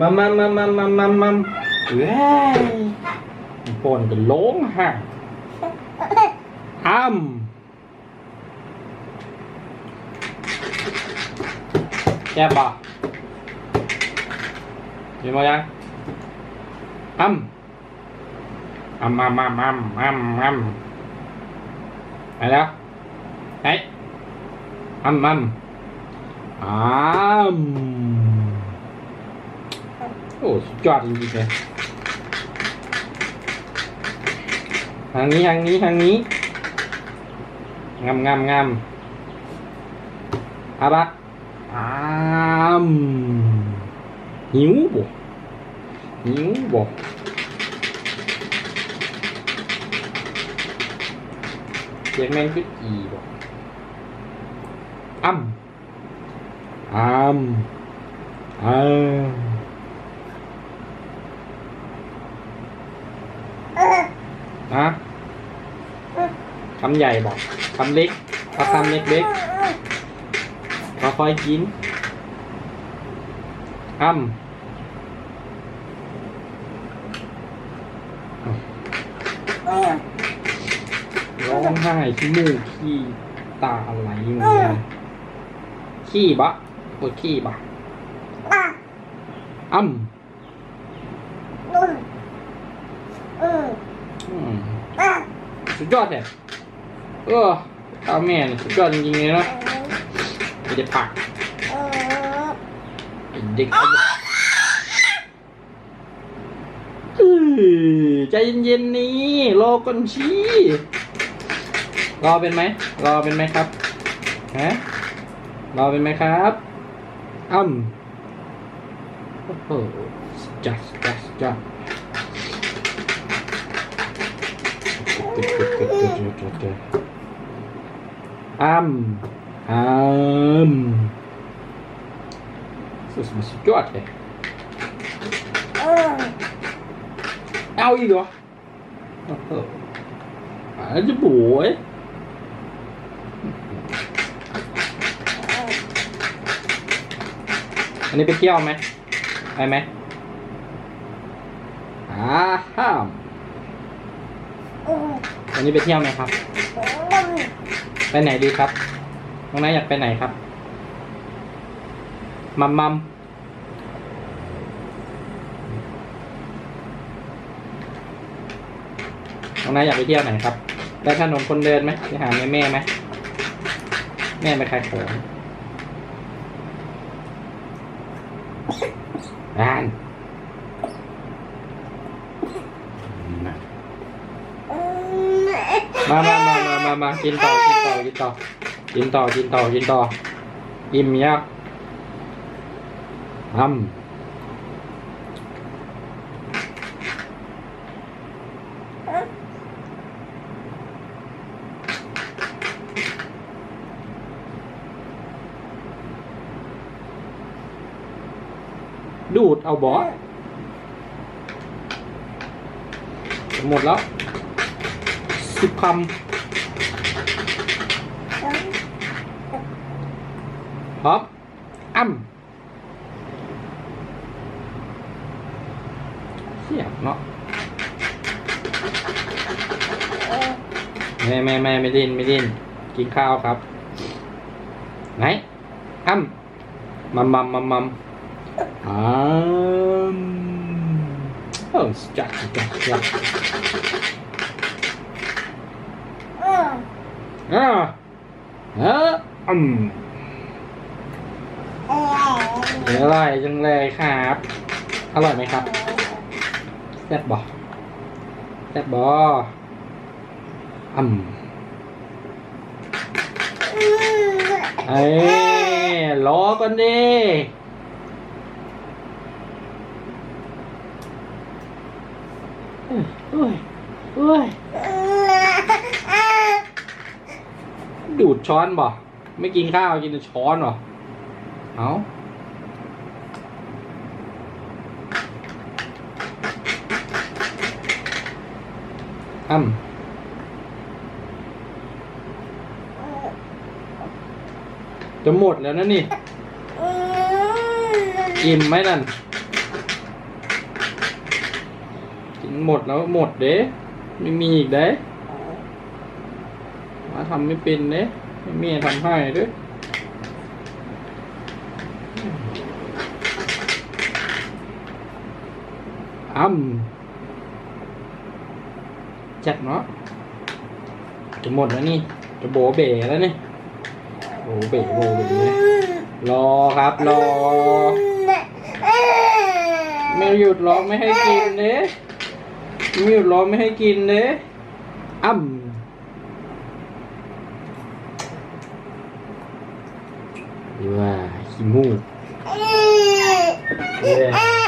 มัมมัมมัมมัมมัมมัมมัมเว้ยปนก็ร้องไห้อ้ำแซ่บปะกินมายังอ้ำอ้ำอ้ำอ้ำอ้ำอ้ำอ้ำไปแล้วเฮ้อ้ำอ้ำอ้ำ โอ้สุดยอดจริงๆเลยทางนี้ทางนี้ทางนี้งามงามงามอาบักอามหิวบ่หิวบ่เสียงแมงก็อีบ่อ้ำอ้ำอ้ำ นะคำใหญ่บอกคำเล็กเอาคำเล็กเล็กๆค่อยๆกินอ้ำร้องไห้ขี้มูกขี้ตาไหลเหมือนกันขี้บะปวดขี้บะอ้ำอืม สุดยอดเลยเออเอาแม่นี่สุดยอดจริงๆเลยนะไม่ได้ปักไอ้เด็กเอาเอ้ยใจเย็นๆนี่รอก่อนชี้รอเป็นไหมรอเป็นไหมครับฮะรอเป็นไหมครับอ้ำโอ้โหจัดจัดจัด อ้ำอ้ำสุดสุดยอดเลยเอาอีกเหรอโอ้โหอ่าจะบวยอันนี้ไปเที่ยวไหมไปไหมอ่าห้าม วันนี้ไปเที่ยวไหมครับ ไปไหนดีครับ น้องนายอยากไปไหนครับ มัมมัมน้องนายอยากไปเที่ยวไหนครับไปถนนคนเดินไหมไปหาแม่แม่ไหม แม่ไปขายของบ้าน มามามามามามากินต่อ กินต่อ กินต่อ กินต่อ กินต่อ กินต่อ อิ่มยักทำดูดเอาบอสหมดแล้ว สิบคำพร้อมอ้ำเสียบเนาะแม่แม่แม่ไม่ดิ้นไม่ดิ้นกินข้าวครับ ไหนอ้ำมัมมัมมัมมัมอ้ำโอ้สุดจัดสุดจัดจัด อ่าเอออืมอร่อยจังเลยครับ อร่อยไหมครับแซ่บบ่แซ่บบ่อืมเอ้ยรอก่อนดิเอ้ยเอ้ยเอ้ย ดูดช้อนบ่ไม่กินข้าวกินแต่ช้อนบ่เอาอ้ำจะหมดแล้วนะนี่ อิ่มไหมนั่น กินหมดแล้วหมดเด้ไม่มีอีกเด้ มาทำไม่เป็นเด้ไม่มีทำให้ด้ออ้ำจัดเนาะจะหมดแล้วนี่จะโบเบ๋แล้วนี่โบเบ๋โบเบ๋เลยรอครับรอ ไม่หยุดร้องไม่ให้กินเด้ไม่หยุดร้องไม่ให้กินเด้อ้ำ ดีว่าขี้มูกเอ้ย